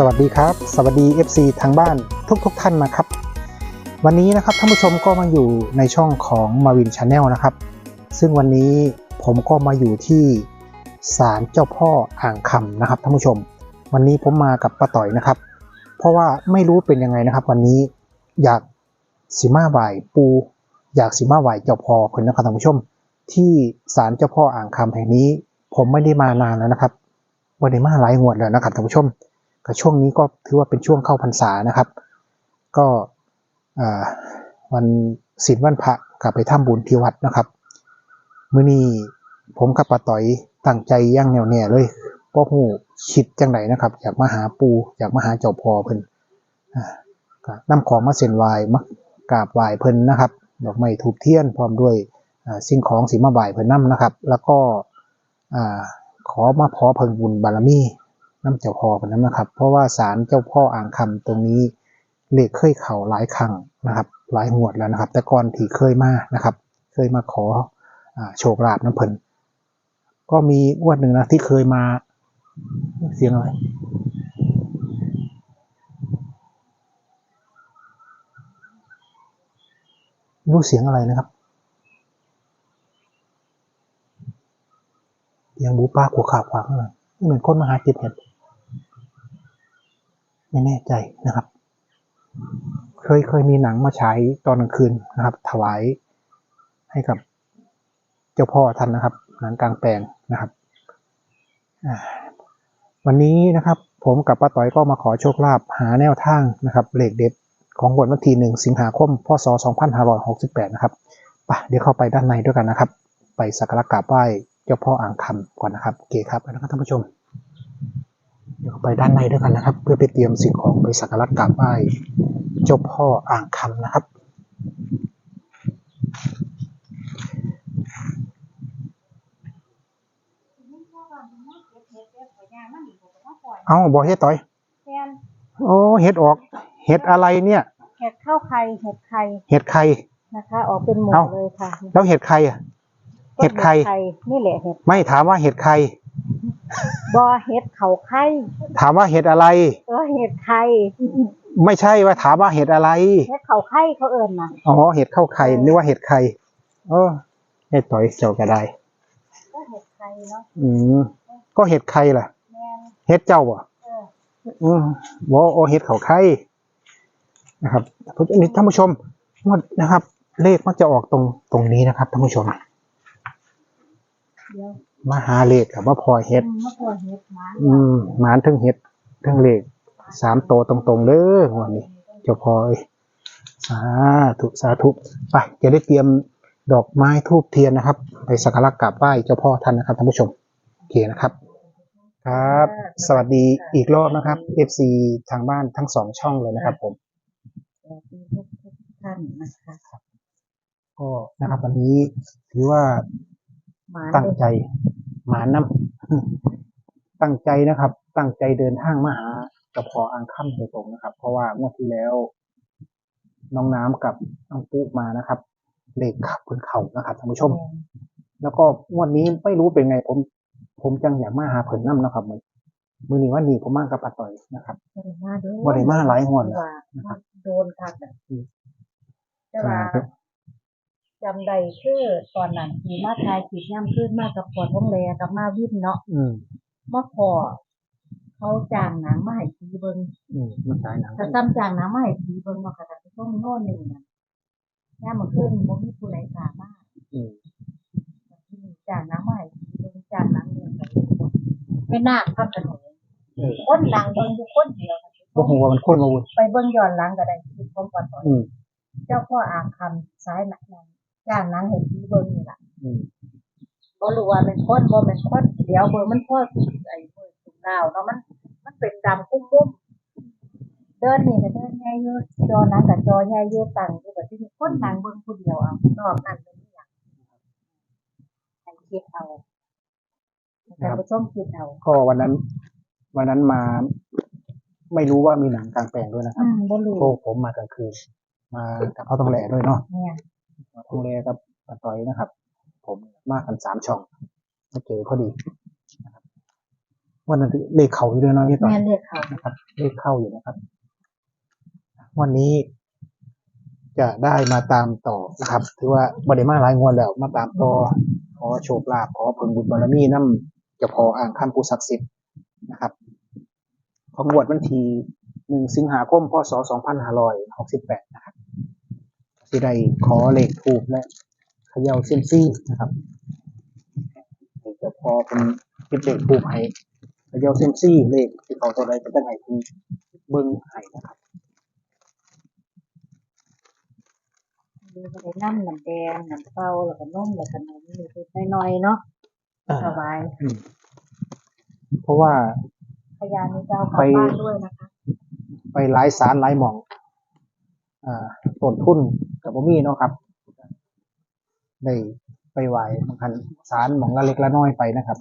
สวัสดีครับ สวัสดี FC ทางบ้านทุกๆทท่านนะครับ วันนี้นะครับท่านผู้ชมก็มาอยู่ในช่องของมาวินชาแนลนะครับ ซึ่งวันนี้ผมก็มาอยู่ที่ศาลเจ้าพ่ออ่างคำนะครับท่านผู้ชม วันนี้ผมมากับป้าต่อยนะครับ เพราะว่าไม่รู้เป็นยังไงนะครับ วันนี้อยากสิมาไหวปู อยากสิมาไหวเจ้าพ่อคนนะครับท่านผู้ชม ที่ศาลเจ้าพ่ออ่างคำแห่งนี้ ผมไม่ได้มานานแล้วนะครับวันนี้มาหลายงวดแล้วนะครับท่านผู้ชม ก็ช่วงนี้ก็ถือว่าเป็นช่วงเข้าพรรษานะครับ ก็วันศีลวันพระกลับไปทำบุญที่วัดนะครับมื้อนี้ผมกับป้าต่อยตั้งใจย่างแนวแน่เลยพราะหูคิดจังไหนนะครับ อยากมาหาปูอยากมาหาเจ้าพ่อเพิ่นอ่าก็นำของมาเส้นไหว้มากราบไหว้เพิ่นนะครับ ดอกไม้ทูบเทียนพร้อมด้วยสิ่งของสีมาไหว้เพิ่นนํนะครับ แล้วก็อขอมาขอเพิ่งบุญบารมี น้ำเจ้าพ่อคนนั้นนะครับ เพราะว่าศาลเจ้าพ่ออ่างคำตรงนี้เลขเคยเข่าหลายครั้งนะครับ หลายหวดแล้วนะครับ แต่ก่อนที่เคยมานะครับ เคยมาขออโชคลาภน้ำเพลินก็มีงวดหนึ่งนะที่เคยมาเสียงอะไรรู้เสียงอะไรนะครับเสียงบูป้าขวขาขวางอะไรเหมือนคนมาหาเก็บเห็ด ไม่แน่ใจนะครับ เคยเคยมีหนังมาฉายตอนกลางคืนนะครับ ถวายให้กับเจ้าพ่อท่านนะครับ หนังกลางแปลงนะครับวันนี้นะครับ ผมกับป้าต้อยก็มาขอโชคลาภหาแนวทางนะครับเลขเด็ดของวันวันที่หนึ่งสิงหาคม พศ 2568 นะครับไปเดี๋ยวเข้าไปด้านในด้วยกันนะครับ ไปสักการะกราบไหว้เจ้าพ่ออ่างคำก่อนนะครับโอเคครับไปนะครับท่านผู้ชม เดี๋ยวเข้าไปด้านในด้วยกันนะครับ เพื่อไปเตรียมสิ่งของไปสักการะกราบไหว้เจ้าพ่ออ่างคำนะครับ เอ้าบอกเฮ็ดต่อยแทนโอ้เฮ็ดออกเฮ็ดอะไรเนี่ย เห็ดข้าวไข่เห็ดไข่เห็ดไข่นะคะ ออกเป็นหมูเอ้าเลยค่ะ แล้วเห็ดไข่อะเห็ดไข่นี่แหละเห็ดไม่ถามว่าเห็ดไข่ บอเห็ดเขาไข่ถามว่าเห็ดอะไร เออเห็ดไข่ไม่ใช่ว่าถามว่าเห็ดอะไร เห็ดเขาไข่เขาเอิญนะอ๋อเห็ดเข้าไข่นึกว่าเห็ดไข่เออเฮ็ดต่อยเจ้าก็ได้ ก็เห็ดไข่เนาะอืมก็เห็ดไข่ล่ะแม่นเห็ดเจ้าบ่เอออืมวโอเฮ็ดเขาไข่นะครับนี่ท่านผู้ชมงวดนะครับ เลขมักจะออกตรงตรงนี้นะครับท่านผู้ชม เดี๋ยว มาหาเลขกับว่าพอเฮ็ด อืมมะกรูดเห็ดหมาอืมหมานทั้งเฮ็ดทั้งเลขสามโตวตรงๆเด้องวดนี้ เจ้าพอเอ้ยสาธุสาธุไปจะได้เตรียมดอกไม้ทูบเทียนนะครับ ไปสักการะกราบไหว้เจ้าพ่อท่านนะครับท่านผู้ชมโอเคนะครับ ครับ สวัสดีอีกรอบนะครับ FC ทางบ้านทั้งสองช่องเลยนะครับ ผม สวัสดีทุกทุกท่านนะคะ ก็นะครับวันนี้ถือว่าหมา ตั้งใจหมานน้ำตั้งใจนะครับ ตั้งใจเดินทางมาหาเจ้าพ่ออ่างค่ำโดยตรงนะครับ เพราะว่างวดที่แล้ว น้องน้ำกับน้องปุ๊มานะครับเลขขับบนเขานะครับท่านผู้ชม แล้วก็งวดนี้ไม่รู้เป็นไงผม ผมจังอยากมาหาเพิ่นน้ำนะครับมือมือนี้ว่านี่ผมมากับป้าต่อยนะครับบริมาเด้อบ่ได้มาหลายงวดแล้วว่านะครับโดนคักอะอืมแต่ว่า จำได้คือตอนนั้นที่มาทายขีดย่ำขึ้นมากับปอดท้องแลกับมาวิ่นเนาะอืมมาพอเขาจ้างหนังมาให้ผีเบิ่งอืมมันสายหนังถ้าซ้ำจ้างหนังมาให้ผีเบิ่งเนาะค่ะแต่ช่วงโน่นหนึ่งน่ะย่ามมาขึ้นบ่มีผู้ใดกล้ามาอืมที่นี่จ้างหนังมาให้ผีเบิ่งจ้างหนังเรื่องอะไรไม่น่าพักกันหนูเออคนดังเบิ่งอยู่คนเดียวค่ะก็หัวมันโค่นมาวุ่นไปเบิ่งย้อนหลังก็ได้คือความปลอดภัยอืมเจ้าพ่ออ่างคำซ้ายหนักนั้น จ้างหนังให้ผีเบิ่งนี่ล่ะอืมบ่รู้ว่าเป็นคนบ่เป็นคนเดี๋ยวเบิ่งมันพอไอ้เบิ่งสุดดาวเนาะมัน มันเป็นดำกุ้มๆเดินนี่ก็เดินใหญ่อยู่จอนั้นกับจอใหญ่อยู่ตั้งอยู่กับที่นี่คนนั่งเบิ่งผู้เดียวเอานอกนั้นเป็นอหย่างให้คิดเอาท่านผู้ชมคิดเอาก็วันนั้น วันนั้นมาไม่รู้ว่ามีหนังกลางแปลงด้วยนะครับอืมบ่รู้โอ้ผมมากลางคืน มากับพ่อทองแหล่ด้วยเนาะ เนี่ยพ่อทองแหล่กับป้าต้อยนะครับ ผมมากันสามช่องมาเจอพอดีนะครับวันนั้นเลขเข่าอยู่ด้วยเนาะพี่ต่อแม่เรียกเขานะครับ เลขเข้าอยู่นะครับ วันนี้จะได้มาตามต่อนะครับ ถือว่าบริมาหลายงวดแล้ว มาตามต่อขอโชคลาภขอผลบุญบารมีน้ำเจะพออ่างคำผู้ศักดิ์สิทธิ์นะครับของงวดวันที่หนึ่งสิงหาคมพศสองพันห้าร้อยหกสิบแปดนะครับ ที่ได้ขอเลขถูกและเขย่าเซยมซี่นะครับให้เจะพอเป็นคิดเลขถูกให้เขย่าเซยมซี่เลขที่เขาตัวใดก็จะให้ที่เบิ้งให้นะครับดูไปได้น้ำน้ำแดงน้ำเปล่าแล้วก็นมแล้วก็นมนี่น้อยๆเนาะสบายอืมเพราะว่าพยานมีเจ้ากลับไปบ้านด้วยนะคะ ไปหลายสารหลายหม่อง อ่าต้นทุนกับบ่มีเนาะครับ ได้ไปไหวบางคันสารหมองละเล็กละน้อยไปนะครับ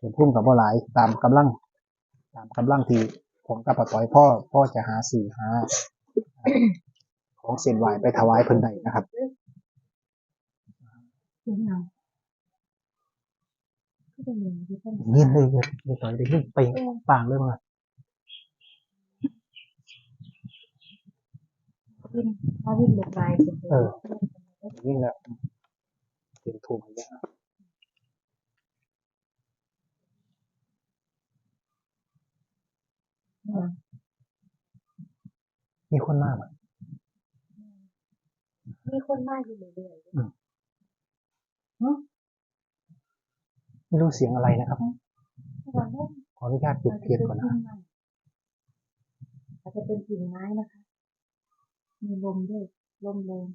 ต้นทุนกับบ่หลายตามกำลัง ตามกำลังที่ผมกับปะต้อยพ่อพ่อจะหาสื่อหาของเส้นไหวไปถวายเพิ่นได้นะครับจริงเหรอก็เป็นอย่างที่ท่านเงียบเลยต่อยได้ยินไปปางเลยมั้ง กินถ้าวิ่งลงไปเป็นเออยิ่งแล้วเป็นถูกเหมือนกันเนี่ยมีคนมากไหมมีคนมากอยู่เรื่อยอืมๆเนาะไม่รู้เสียงอะไรนะครับวันนี้ขออนุญาตจุดเทียนก่อนนะอาจจะเป็นกิ่งไม้นะคะ มีลมด้วยลมแรง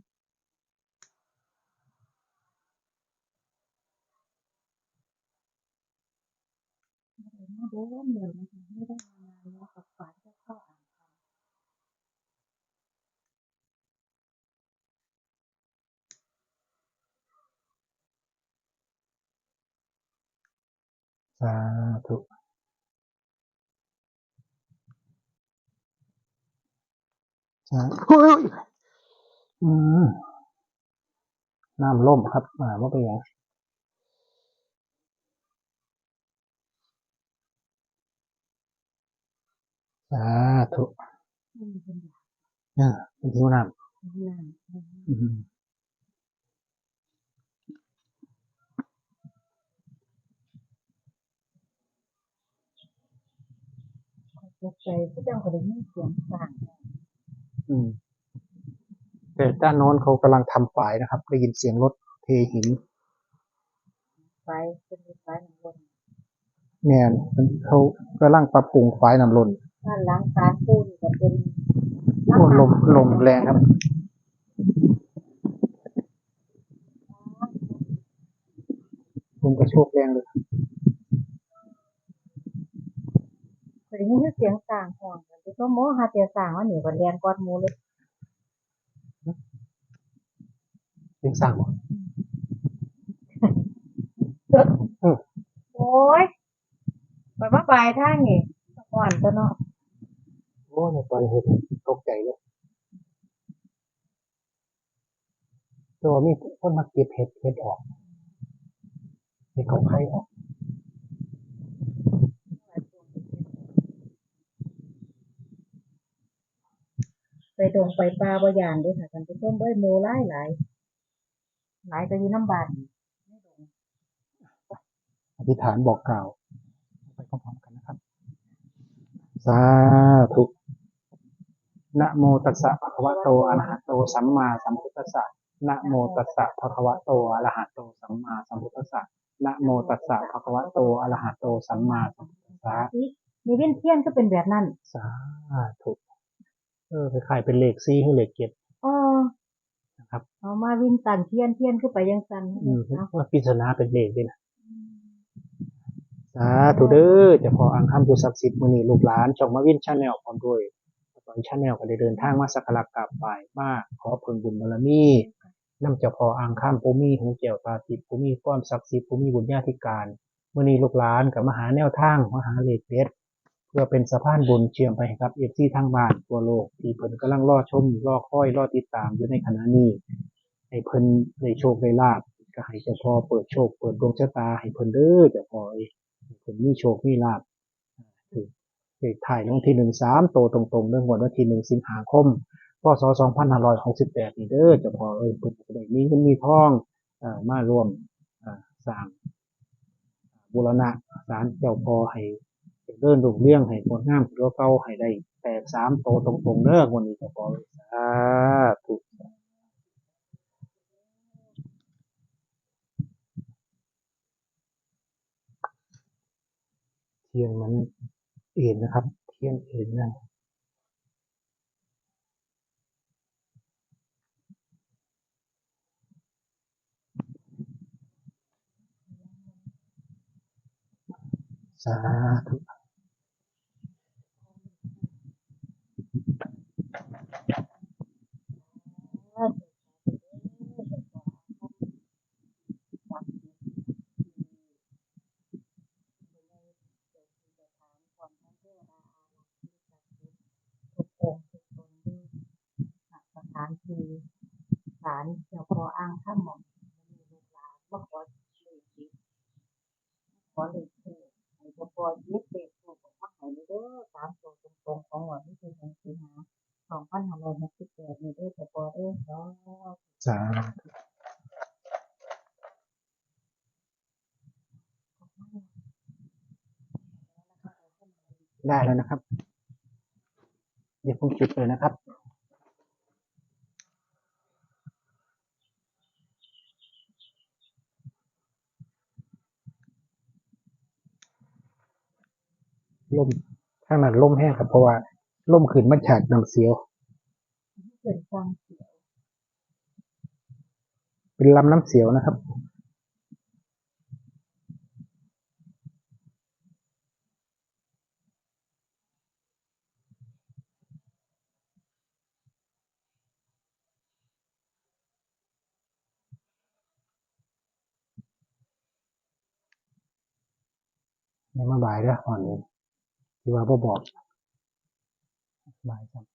ไม่ได้ร่มเลยนะคะไม่ได้มานานแล้วกับฝันจะเข้าอ่านคสาธุสาธุ เฮ้ยอืมน้ำล่มครับอ่าว่าเป็นยังสาธุำไม่มีเป็นอย่างอ่าเป็นทิ้วน้นั้นำอืมตกใจผู้เจ้าก็ได้ยินเสียงสั่ง อืม แต่ด้านโน้นเขากำลังทำฝายนะครับ ได้ยินเสียงรถเทหินไฟเป็นไฟน้ำลมเนี่ยเขากำลังปรับปรุงฝายน้ำล้นด้านหล้างตาปูนก็เป็นโอ้ลมลมแรงครับลมกระโชกแรงเลยก็ได้ยินเสียงสั่งห่วงกันที่ ก็โมหาเตียสั่งว่าหนีกันแดนกอดหมูเลยเป็นสั่งเหรออืมโอ้ยไปว่าปลายทางนี่ก่อนตัวเนาะโอ้ในตอนเห็นตกใจเลยตัวมีคนมาเก็บเห็ดเห็ดออกเห็ดของใครออก ไปดงไปปลาบ่ยานเด้วยค่ะท่านผู้ชมเอ้ยหมูหลายหลายหลายก็อยู่น้ำบานไม่ดงอธิษฐานบอกกล่าว ไปพร้อมๆกันนะครับ สาธุนะโมตัสสะภะคะวะโตอะระหะโตสัมมาสัมพุทธัสสะนะโมตัสสะภะคะวะโตอะระหะโตสัมมาสัมพุทธัสสะนะโมตัสสะภะคะวะโตอะระหะโตสัมมาสัมพุทธัสสะนี่มีเว้นเทียนก็เป็นแบบนั้น สาธุ เออคล้ายๆเป็นเลขซี่ให้เลขเก็บอ๋อนะครับเอามาวิ่งตันเทียนเทียนขึ้นไปยังสันอืมเอาว่าพิจารณาเป็นเลขด้วยนะสาธุเด้อเจะพออังคำผู้ศักดิ์สิทธิ์มือนีลูกหลานช่องมาวินชาแนลพร้อมด้วยตอนชาแนลก็ได้เดินทางมาสักการะกราบไหว้มาขอผลบุญบารมีนำเจ้าพออังคำผู้มีหูเกี่ยวตาทิพย์ผู้มีความศักดิ์สิทธิ์ผู้มีบุญญาธิการมือนีลูกหลานกับมหาแนวทางมหาเลขเด็ด เพื่อเป็นสะพานบุญเชื่อมไปให้กับเอฟซีทางบ้านทั่วโลก ที่เพิ่นกำลังรอชมรอคอยรอติดตามอยู่ในขณะนี้ให้เพิ่นได้โชคได้ลาบก็ให้เจ้าพ่อเปิดโชคเปิดดวงชะตาให้เพิ่นเด้อเจ้าพ่อเอ้ยคนมีโชคมีลาภถือเลขถ่ายรางที่หนึ่งสามโตตรงๆเรื่องวันวันที่หนึ่งสิงหาคมพศสองพันห้าร้อยหกสิบแปดนี่เด้อเจะพอเอ้ยเพิ่นจะได้มีเงินมีทองอ่ามาร่วมอ่าสร้างบูรณะศาลเจ้าพ่อให้ เดินรุ่งเรื่องให้คนงามตัวเก่าให้ได้แตกสามโตตรงๆเด้อวันนี้เจ้าพ่ออ้ยสาธุเทียนมันเอ็นนะครับ เทียนเอ็นนะสาธุ ทุกองค์ทุกตนด้วยสถานที่ศาลเจ้าพ่ออ้างข้ามหม่อมมีลูกหลานมาขอเลขสิขอเลขเทศให้เจ้าพ่อยึดเลขถูกออกมาให้เด้อสามตัวตรง ๆของวันที่เป็นวันสิงหาสองพันห้าร้อยหกสิบแปดนี่เด้อเจ้าพ่อเด้อขอสาธุได้แล้วนะครับ เดี๋ยวผมจุดเลยนะครับลมข้างนั้นลมแห้งครับเพราะว่า ลมขึ้นมาจากน้ำเสียว เป็นลำน้ำเสียวนะครับไม่มาบ่ายแล้วอ่อนเลยที่ว่าบ่บอก บ่ายครับ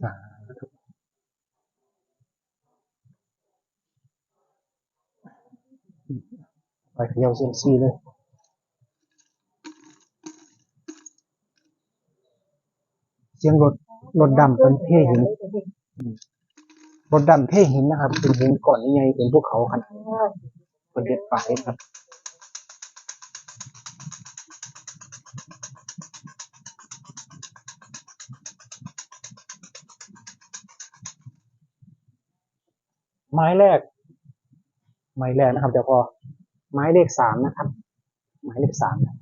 สาธุไปเขย่าเรถดำเป็นเท่หินรถดำเท่หินนะครับ เป็นหินก่อนนี่ไงเป็นภูเขาขนาดเป็นเด็ดปลายครับไม้แรก ไม้แรกนะครับเดี๋ยวพอไม้เลขสามนะครับ ไม้เลขสามนะ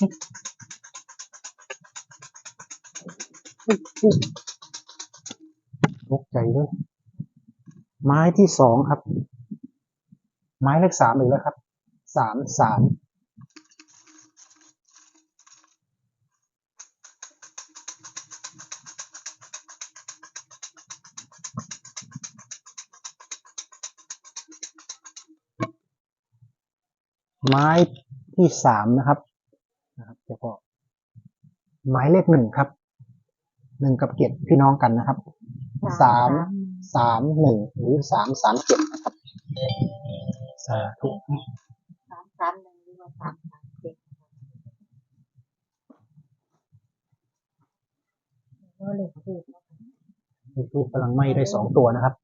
ตกใจเลยไม้ที่สองครับ ไม้เลขสามอีกแล้วครับสามสามไม้ที่สามนะครับ ไม้เลขหนึ่งครับหนึ่งกับเจ็ดพี่น้องกันนะครับสามสามหนึ่งหรือสามสามเจ็ดนะครับสาธุสามสามหนึ่งหรือว่าสามสามเจ็ดก็เลขถูกนะคะลูกกำลังไหม้ได้สองตัวนะครับ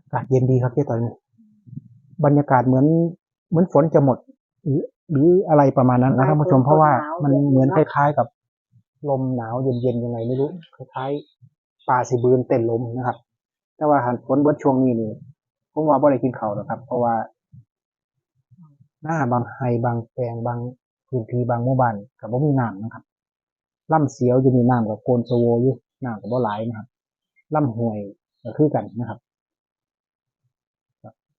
อากาศเย็นดีครับที่ตอนนี้บรรยากาศเหมือน เหมือนฝนจะหมด หรือหรืออะไรประมาณนั้นนะครับท่านผู้ชมเพราะว่ามันเหมือนคล้ายๆกับ ลมหนาวเย็นๆยังไงไม่รู้คล้ายๆปลาสีบืนเต้นลมนะครับ แต่ว่าหันฝนเบิดช่วงนี้นี่ผมว่าบ่ได้กินข้าวหรอกครับ เพราะว่า หน้าบางไฮบางแปลงบางพื้นที่บางหมู่บ้านกับบ่มีน้ำนะครับล่ำเสียวจะมีน้ำกับโกนโซโวอยู่น้ำกับบ่หลายนะครับล่ำห่วยก็คือกันนะครับ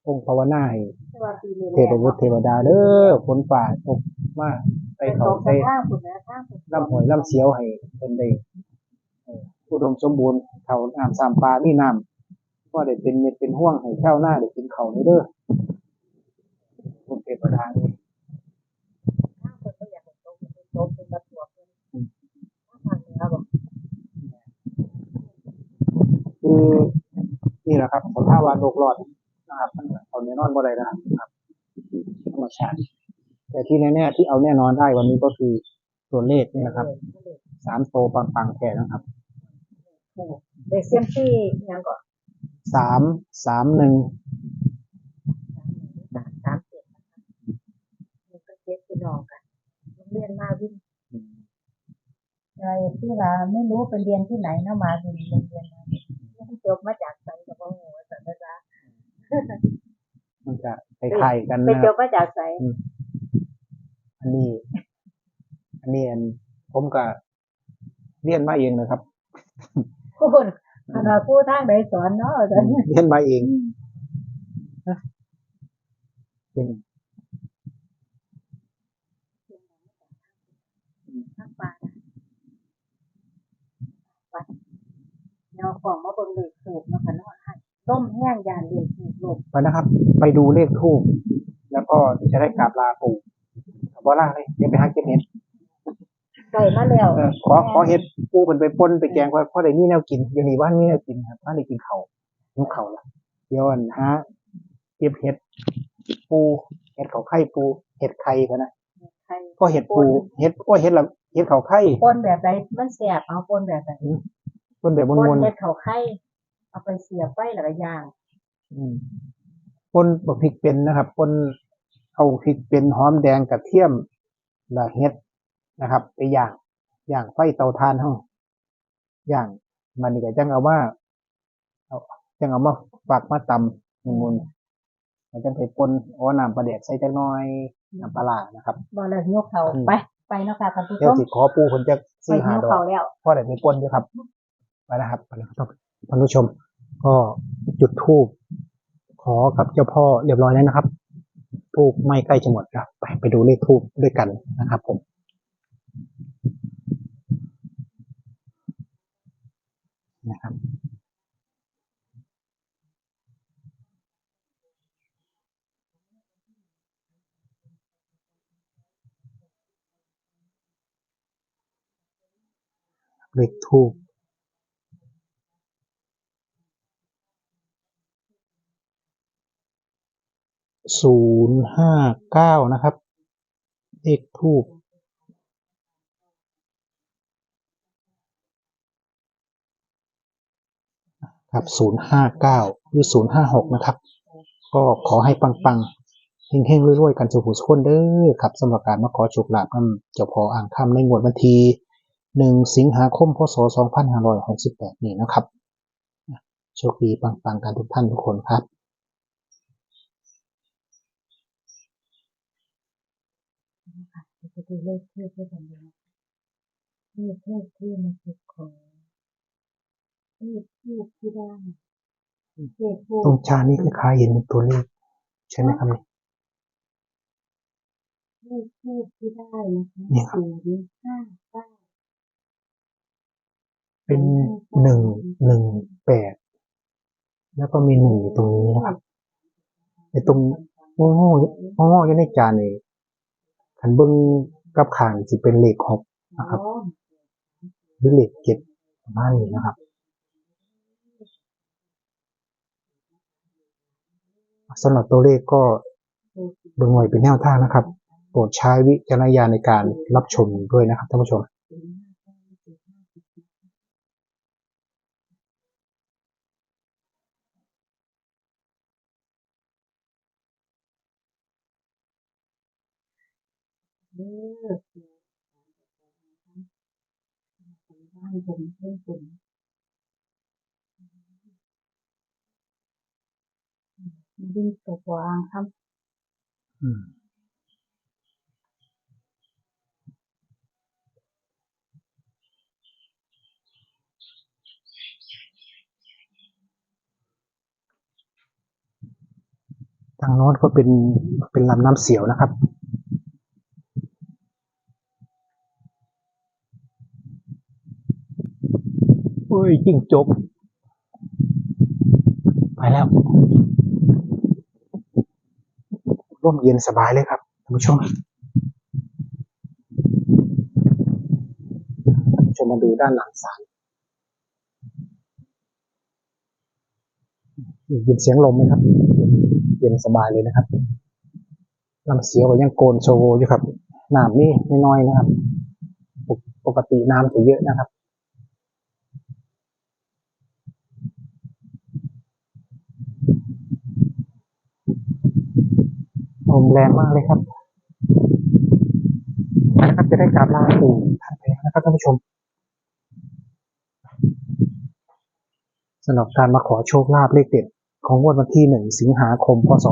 องค์ภาวนาให้แต่ว่าปีนี้เทพบุตรเทวดาเด้อฝนฝ่าตกมาไปเขาตรงไปข้างคุณนะข้างคุณลำหอยลำเสียวให้เพิ่นได้เอ่ออุดมสมบูรณ์เขาน้ำสามปลามีน้ำก็ได้เป็นเม็ดเป็นห่วงให้ชาวนาได้กินเขาวนี่เด้อผมเป็นประธานนี่ข้างคุณก็อยากตรงเป็นตรงเป็นประตัวเป็นข้างเหนือบอกคือนี่แหละครับสภาวะโลกร้อน นะครับมันเอาแน่นอนบ่ได้นะครับธรรมชาติแต่ที่แน่ๆที่เอาแน่นอนได้วันนี้ก็คือตัวเลขนี่นะครับสามโตปังๆแค่นะครับเด็กเซียมซี่ยังก็สามสามหนึ่งสามสามเจ็ดนะคะมันก็เจ็ดพี่น้องกันโรงเรียนมาวิ่งอะไรที่ว่าไม่รู้ไปเรียนที่ไหนนะมาวินโรงเรียนมาวินจบมาจากไสกับพ่อหัวสันนิษฐาน มันจะคล้ายๆกันไปนะจครับบมาจากไสอันนี้ อันนี้อัน ผมก็เรียนมาเองนะครับคุณขณะผู้ทางใดสอนเนาะอาจารย์เรียนมาเองนะเป็นทางป่าไปแนวของมาเบิ่งเลขถูกเนาะค่ะเนาะ ให้ต้มแห้งยานเลขถูกลมไปนะครับ ไปดูเลขทูบแล้วก็จะได้กราบลาปู่บอล่าเลยเดี๋ยวไปหาเก็บเห็ดใส่มาแล้วเออขอขอเห็ดปูเป็นไปปนไปแกงเพราะเพราะได้มีแนวกินอยู่นี่บ้านมีแนวกินครับบ้านได้กินเขานุกเขาละเดี๋ยวอันฮะเก็บเห็ดปูเห็ดเขาไข่ปูเห็ดไข่พะนะใครก็เห็ดปูเห็ดก็เห็ดละเห็ดเขาไข่ปนแบบใดมันแสบเอาปนแบบใดปนแบบปมนนเฮ็ดเขาไข่ เอาไปเสียบไฟแล้วก็ย่างๆอืมปนบะพริกเป็นนะครับปนเอาพริกเป็นหอมแดงกระเทียมและเห็ดนะครับ ไปย่างย่างไฟเตาถ่านห้องย่างมันนี่ก็จังเอาว่าเอาจังเอามาฝักมาตำมูลมันจังไปปนอ๋อน้ำปลาแดกใส่จังน้อยน้ำปลาร้านะครับบ่เลยยกเขาอืมไปไปเนาะค่ะท่านผู้ชเดี๋ยวมสิขอปูคนจะไปซื้อหายกดอกเขาแล้วพ่อได้ไปปนอยู่ครับไปนะครับไปนะครับท่านผู้ชม ก็จุดทูบขอกับเจ้าพ่อเรียบร้อยแล้วนะครับทูบไม่ใกล้จะหมดครับไปไปดูเลขทูบด้วยกันนะครับ ผมนะครับเลขทูบ ศูนย์ห้าเก้านะครับ เลขทูบครับศูนย์ห้าเก้าหรือศูนย์ห้าหกนะครับ ก็ขอให้ปังๆเฮงๆรวยๆกันสุขุสุขนเด้อครับสำหรับการมาขอโชคลาภนำเจ้าพออ่างคำในงวดวันที่หนึ่งสิงหาคมพศสองพันห้าร้อยหกสิบแปดนี้นะครับโชคดีปังๆกันทุกท่านทุกคนครับ จะดูเลขเทูบด้วยกันเลยเลขเทูบที่มาสุดของเลขทูบที่ได้เลขทูบตรงจานนี้คล้ายเห็นเป็นตัวเลขใช่ไหมครับนี่เลขทูบที่ได้นะคะนี่ครับศูนย์ห้าเก้าเป็นหนึ่งหนึ่งแปดแล้วก็มีหนึ่งอยู่ตรงนี้นะครับไอ้ตรงโง่โง่โง่ๆอยู่ในจานนี่ ขันเบิ้งกับขางจะเป็นเลขหกนะครับอ๋อหรือเลขเจ็ดประมาณนี้นะครับ สำหรับตัวเลขก็เบิ่งไว้เป็นแนวทางนะครับ โปรดใช้วิจารณญาณในการรับชมด้วยนะครับท่านผู้ชม เด้อบ้านผมเพื่อนผมดิ้นตัวกวางครับทางโน้นก็เป็นเป็นลำน้ำเสียวนะครับ ฮ้ยจิ้งจก ไปแล้วร่มเย็นสบายเลยครับท่านผู้ชมท่านผู้ชมมาดูด้านหลังศาลยินเสียงลมไหมครับ เย็นสบายเลยนะครับลำเสียวก็ยังโกนโชว์อยู่ครับน้ำนี่น้อยๆนะครับ ปกติน้ำจะเยอะนะครับ ลมแรงมากเลยครับนะครับจะได้กราบลาปู่ท่านไปแล้วนะครับท่านผู้ชมสำหรับการมาขอโชคลาภเลขเด็ดของงวดวันที่หนึ่งสิงหาคม พศ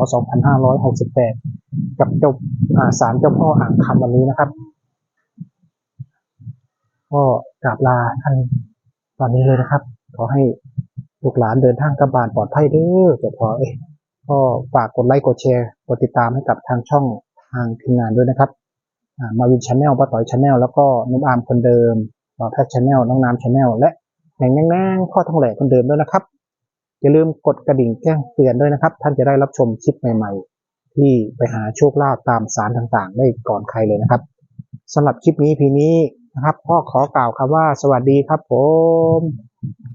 2568 กับเจ้าอ่าศาลเจ้าพ่ออ่างคำวันนี้นะครับ ก็กราบลาท่านตอนนี้เลยนะครับ ขอให้ลูกหลานเดินทางกลับบ้านปลอดภัยเด้อเจ้าพ่อเอ้ย ก็ฝากกดไลค์กดแชร์กดติดตามให้กับทางช่องทางทีมงานด้วยนะครับมาวินชาแนลป้าต่อยชาแนลแล้วก็นุ่มอามคนเดิมต่อแพทชาแนลน้องน้ำชาแนลและแหน่งแน่งๆพ่อทองแหลกคนเดิมด้วยนะครับ อย่าลืมกดกระดิ่งแจ้งเตือนด้วยนะครับ ท่านจะได้รับชมคลิปใหม่ ๆ ที่ไปหาโชคลาภตามสารต่างๆ ได้ก่อนใครเลยนะครับสำหรับคลิปนี้พีนี้นะครับพ่อขอกล่าวคำว่าสวัสดีครับผม